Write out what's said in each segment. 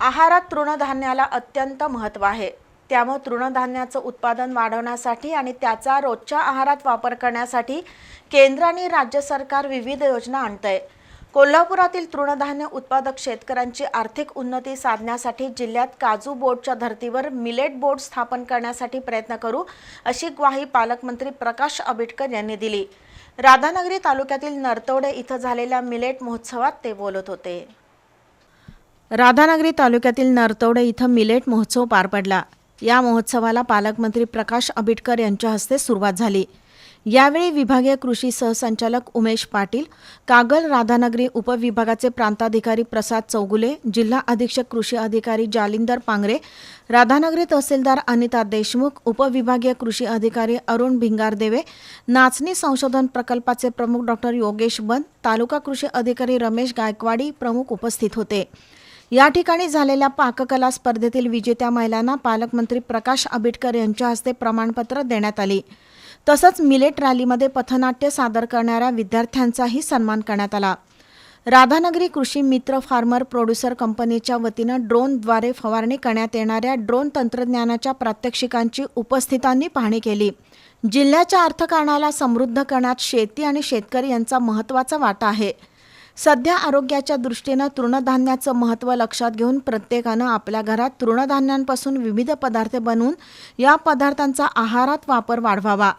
आहारात तृणधान्याला अत्यंत महत्त्व आहे. त्यामुळे तृणधान्याचं उत्पादन वाढवण्यासाठी आणि त्याचा रोजच्या आहारात वापर करण्यासाठी केंद्र आणि राज्य सरकार विविध योजना आणतंय. कोल्हापुरातील तृणधान्य उत्पादक शेतकऱ्यांची आर्थिक उन्नती साधण्यासाठी जिल्ह्यात काजू बोर्डच्या धर्तीवर मिलेट बोर्ड स्थापन करण्यासाठी प्रयत्न करू अशी ग्वाही पालकमंत्री प्रकाश आंबेडकर यांनी दिली. राधानगरी तालुक्यातील नरतोडे इथं झालेल्या मिलेट महोत्सवात ते बोलत होते. राधानगरी तालुक्यातील नरतवडे इथं मिलेट महोत्सव पार पडला. या महोत्सवाला पालकमंत्री प्रकाश आंबेडकर यांच्या हस्ते सुरुवात झाली. यावेळी विभागीय कृषी सहसंचालक उमेश पाटील कागल राधानगरी उपविभागाचे प्रांताधिकारी प्रसाद चौगुले जिल्हा अधीक्षक कृषी अधिकारी जालिंदर पांगरे राधानगरी तहसीलदार अनिता देशमुख उपविभागीय कृषी अधिकारी अरुण भिंगारदेवे नाचणी संशोधन प्रकल्पाचे प्रमुख डॉक्टर योगेश बन तालुका कृषी अधिकारी रमेश गायकवाडी प्रमुख उपस्थित होते. या ठिकाणी झालेल्या पाककला स्पर्धेतील विजेत्या महिलांना पालकमंत्री प्रकाश आंबेडकर यांच्या हस्ते प्रमाणपत्र देण्यात आली. तसंच मिलेट रॅलीमध्ये पथनाट्य सादर करणाऱ्या विद्यार्थ्यांचाही सन्मान करण्यात आला. राधानगरी कृषी मित्र फार्मर प्रोड्युसर कंपनीच्या वतीनं ड्रोनद्वारे फवारणी करण्यात येणाऱ्या ड्रोन तंत्रज्ञानाच्या प्रात्यक्षिकांची उपस्थितांनी पाहणी केली. जिल्ह्याच्या अर्थकारणाला समृद्ध करण्यात शेती आणि शेतकरी यांचा महत्त्वाचा वाटा आहे. सध्या आरोग्याच्या दृष्टीनं तृणधान्याचं महत्त्व लक्षात घेऊन प्रत्येकानं आपल्या घरात तृणधान्यांपासून विविध पदार्थ बनवून या पदार्थांचा आहारात वापर वाढवावा.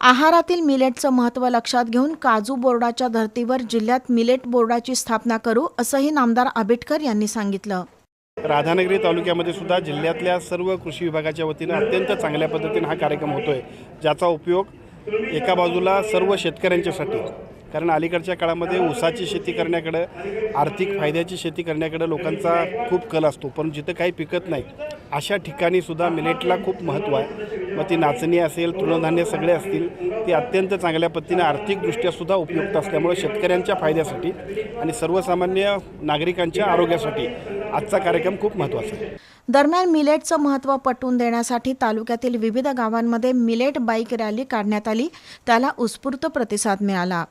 आहारातील मिलेटचं महत्त्व लक्षात घेऊन काजू बोर्डाच्या धर्तीवर जिल्ह्यात मिलेट बोर्डाची स्थापना करू असंही नामदार आंबेडकर यांनी सांगितलं. राधानगरी तालुक्यामध्ये सुद्धा जिल्ह्यातल्या सर्व कृषी विभागाच्या वतीनं अत्यंत चांगल्या पद्धतीने हा कार्यक्रम होतोय ज्याचा उपयोग एका बाजूला सर्व शेतकऱ्यांच्यासाठी कारण अलीकडच्या काळामध्ये ऊसाची शेती करण्याकडं आर्थिक फायद्याची शेती करण्याकडं लोकांचा खूप कल असतो. पण जिथं काही पिकत नाही अशा ठिकाणी सुद्धा मिलेटला खूप महत्त्व आहे. मग ती नाचणी असेल तृणधान्य सगळे असतील ती अत्यंत चांगल्या पद्धतीने आर्थिकदृष्ट्या सुद्धा उपयुक्त असल्यामुळे शेतकऱ्यांच्या फायद्यासाठी आणि सर्वसामान्य नागरिकांच्या आरोग्यासाठी आजचा कार्यक्रम खूप महत्त्वाचा आहे. दरम्यान मिलेटचं महत्त्व पटवून देण्यासाठी तालुक्यातील विविध गावांमध्ये मिलेट बाईक रॅली काढण्यात आली. त्याला उत्स्फूर्त प्रतिसाद मिळाला.